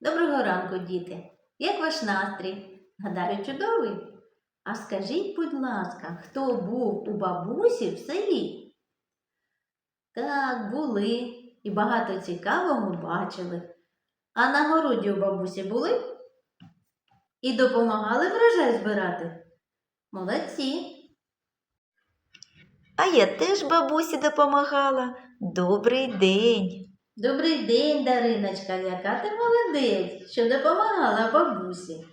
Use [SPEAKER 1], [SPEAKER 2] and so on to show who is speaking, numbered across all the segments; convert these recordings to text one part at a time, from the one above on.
[SPEAKER 1] Доброго ранку, діти! Як ваш настрій? Гадаю, чудовий? А скажіть, будь ласка, хто був у бабусі в селі? Так, були і багато цікавого бачили. А на городі у бабусі були? І допомагали врожай збирати? Молодці!
[SPEAKER 2] А я теж бабусі допомагала. Добрий день.
[SPEAKER 1] Добрий день, Дариночка, яка ти молодець, що допомагала бабусі.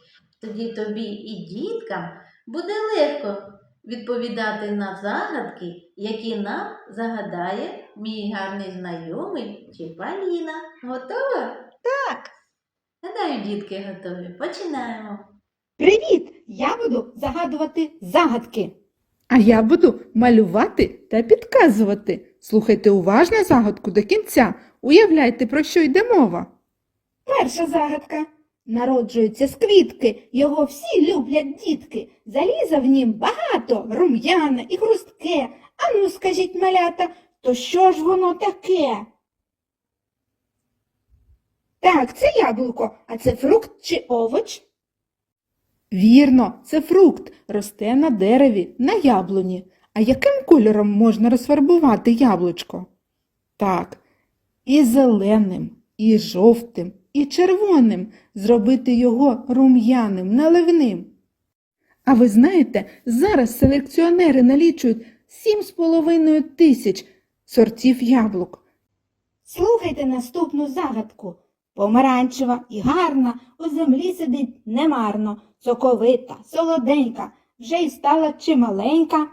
[SPEAKER 1] Тоді тобі і діткам буде легко відповідати на загадки, які нам загадає мій гарний знайомий чи Поліна. Готова?
[SPEAKER 2] Так,
[SPEAKER 1] Гадаю, дітки готові. Починаємо.
[SPEAKER 3] Привіт! Я буду загадувати загадки.
[SPEAKER 4] А я буду малювати та підказувати. Слухайте уважно загадку до кінця. Уявляйте, про що йде мова.
[SPEAKER 3] Перша загадка. Народжується з квітки, його всі люблять дітки. Заліза в нім багато, рум'яне і хрустке. Ану, скажіть, малята, то що ж воно таке? Так, це яблуко, а це фрукт чи овоч?
[SPEAKER 4] Вірно, це фрукт, росте на дереві, на яблуні. А яким кольором можна розфарбувати яблучко? Так, і зеленим, і жовтим, і червоним, зробити його рум'яним, наливним. А ви знаєте, зараз селекціонери налічують 7,5 тисяч сортів яблук.
[SPEAKER 3] Слухайте наступну загадку. Помаранчева і гарна, у землі сидить немарно, соковита, солоденька, вже й стала чималенька.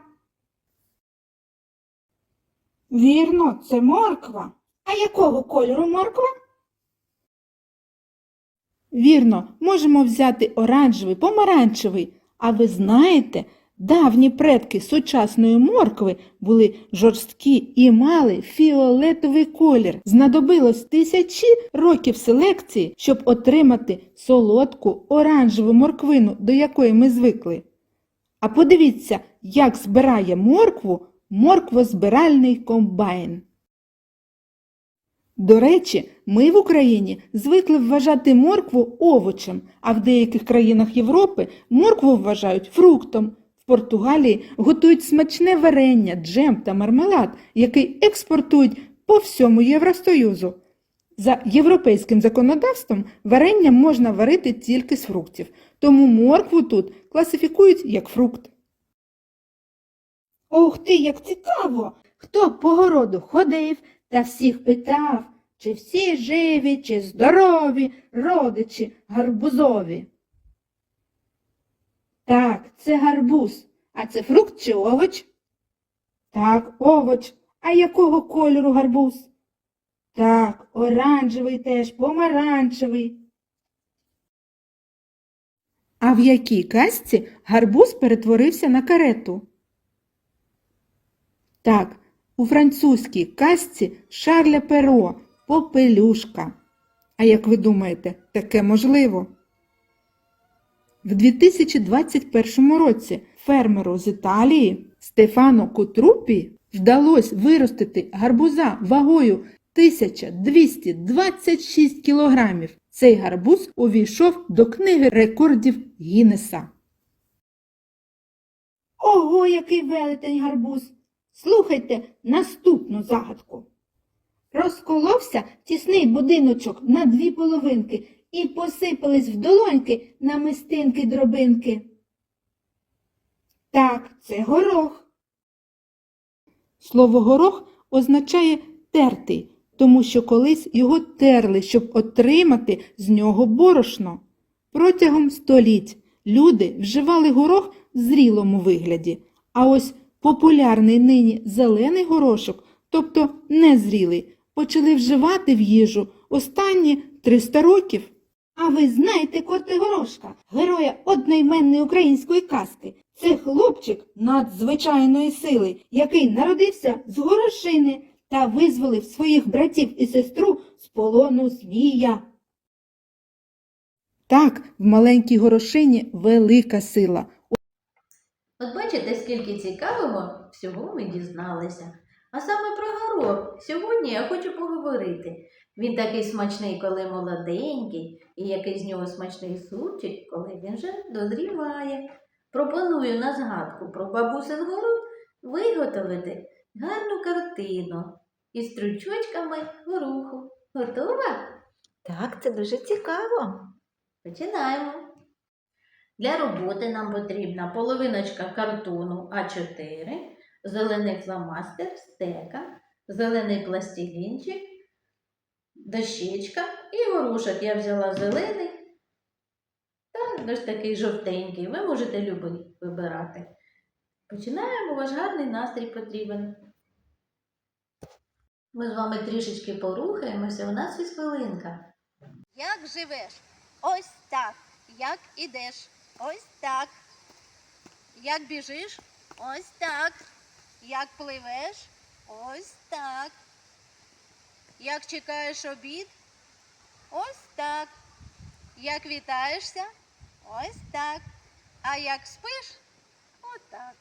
[SPEAKER 3] Вірно, це морква. А якого кольору морква?
[SPEAKER 4] Вірно, можемо взяти оранжевий, помаранчевий. А ви знаєте, давні предки сучасної моркви були жорсткі і мали фіолетовий колір. Знадобилось тисячі років селекції, щоб отримати солодку оранжеву морквину, до якої ми звикли. А подивіться, як збирає моркву морквозбиральний комбайн. До речі, ми в Україні звикли вважати моркву овочем, а в деяких країнах Європи моркву вважають фруктом. В Португалії готують смачне варення, джем та мармелад, який експортують по всьому Євросоюзу. За європейським законодавством варення можна варити тільки з фруктів, тому моркву тут класифікують як фрукт.
[SPEAKER 3] Ух ти, як цікаво! Хто по городу ходив та всіх питав, чи всі живі, чи здорові, родичі гарбузові. Так, це гарбуз. А це фрукт чи овоч? Так, овоч. А якого кольору гарбуз? Так, оранжевий теж, помаранчевий.
[SPEAKER 4] А в якій казці гарбуз перетворився на карету? Так, у французькій казці Шарля Перо Попелюшка. А як ви думаєте, таке можливо? В 2021 році фермеру з Італії Стефано Кутрупі вдалося виростити гарбуза вагою 1226 кілограмів. Цей гарбуз увійшов до книги рекордів Гіннеса.
[SPEAKER 3] Ого, який велетень гарбуз! Слухайте наступну загадку. Розколовся тісний будиночок на дві половинки і посипались в долоньки намистинки дробинки. Так, це горох.
[SPEAKER 4] Слово горох означає тертий, тому що колись його терли, щоб отримати з нього борошно. Протягом століть люди вживали горох в зрілому вигляді, а ось популярний нині зелений горошок, тобто незрілий, почали вживати в їжу останні 300 років.
[SPEAKER 3] А ви знаєте Котигорошка, героя одноіменної української казки? Це хлопчик надзвичайної сили, який народився з горошини та визволив своїх братів і сестру з полону змія.
[SPEAKER 4] Так, в маленькій горошині велика сила.
[SPEAKER 1] От бачите, скільки цікавого всього ми дізналися. А саме про горох сьогодні я хочу поговорити. Він такий смачний, коли молоденький, і який з нього смачний супчик, коли він вже дозріває. Пропоную на згадку про бабусин город виготовити гарну картину із стручочками горуху. Готова?
[SPEAKER 2] Так, це дуже цікаво.
[SPEAKER 1] Починаємо. Для роботи нам потрібна половиночка картону А4, зелений фломастер, стека, зелений пластилінчик, дощечка і горошок. Я взяла зелений та ось такий жовтенький. Ви можете любий вибирати. Починаємо, ваш гарний настрій потрібен. Ми з вами трішечки порухаємося, у нас є хвилинка.
[SPEAKER 5] Як живеш? Ось так. Як ідеш? Ось так. Як біжиш? Ось так. Як пливеш? Ось так. Як чекаєш обід? Ось так. Як вітаєшся? Ось так. А як спиш? Отак.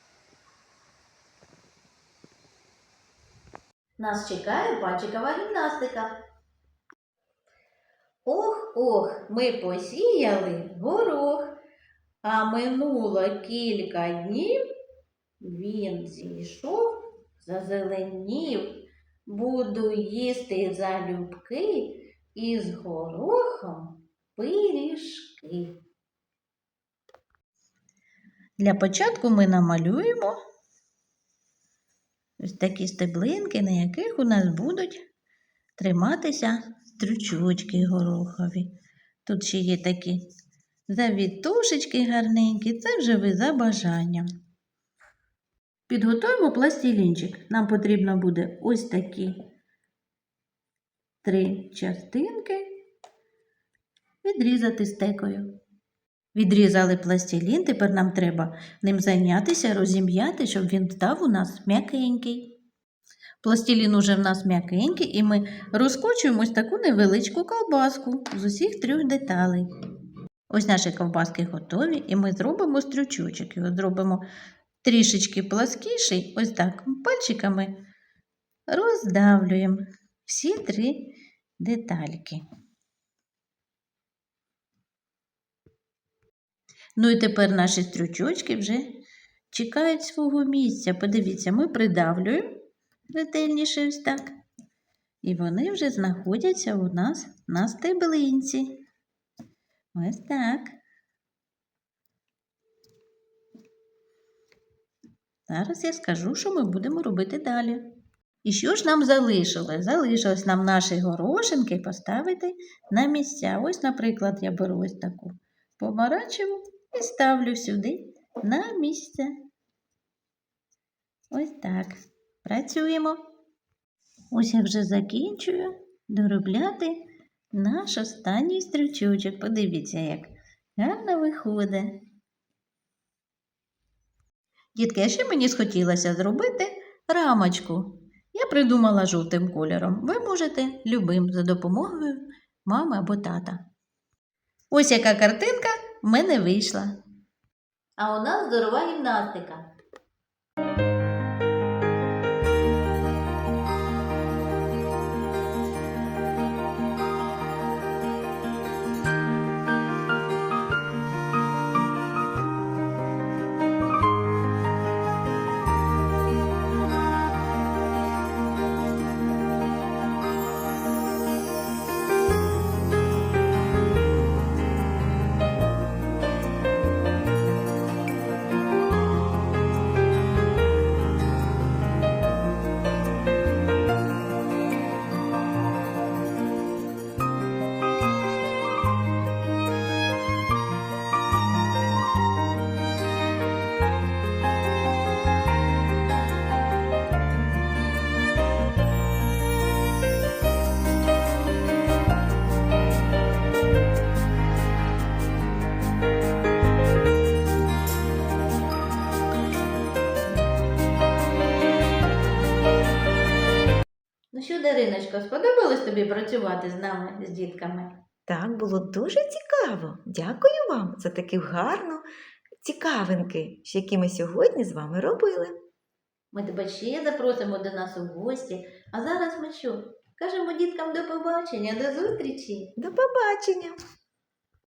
[SPEAKER 1] Нас чекає пальчикова гімнастика. Ох, ох, ми посіяли горох, а минуло кілька днів, він зійшов, зазеленів, буду їсти залюбки із горохом пиріжки. Для початку ми намалюємо ось такі стеблинки, на яких у нас будуть триматися стручочки горохові. Тут ще є такі завітушечки гарненькі, це вже ви за бажанням. Підготуємо пластилінчик. Нам потрібно буде ось такі три частинки відрізати стекою. Відрізали пластилін, тепер нам треба ним зайнятися, розім'яти, щоб він став у нас м'якенький. Пластилін уже в нас м'якенький, і ми розкочуємо ось таку невеличку ковбаску з усіх трьох деталей. Ось наші ковбаски готові, і ми зробимо стрючочок. Його зробимо трішечки пласкіший, ось так пальчиками роздавлюємо всі три детальки. Ну і тепер наші стрючочки вже чекають свого місця. Подивіться, ми придавлюємо ретельніше ось так. І вони вже знаходяться у нас на стеблинці. Ось так. Зараз я скажу, що ми будемо робити далі. І що ж нам залишилось? Залишилось нам наші горошинки поставити на місця. Ось, наприклад, я беру ось таку помаранчеву і ставлю сюди на місце. Ось так. Працюємо. Ось я вже закінчую доробляти наш останній стрічочок. Подивіться, як гарно виходить. Дітки, ще мені схотілося зробити рамочку. Я придумала жовтим кольором. Ви можете любим за допомогою мами або тата. Ось яка картинка в мене вийшла. А у нас здорова гімнастика. Що, сподобалось тобі працювати з нами, з дітками?
[SPEAKER 2] Так, було дуже цікаво. Дякую вам за такі гарну цікавинки, які ми сьогодні з вами робили.
[SPEAKER 1] Ми тебе ще запросимо до нас у гості. А зараз ми що? Кажемо діткам до побачення, до зустрічі!
[SPEAKER 2] До побачення!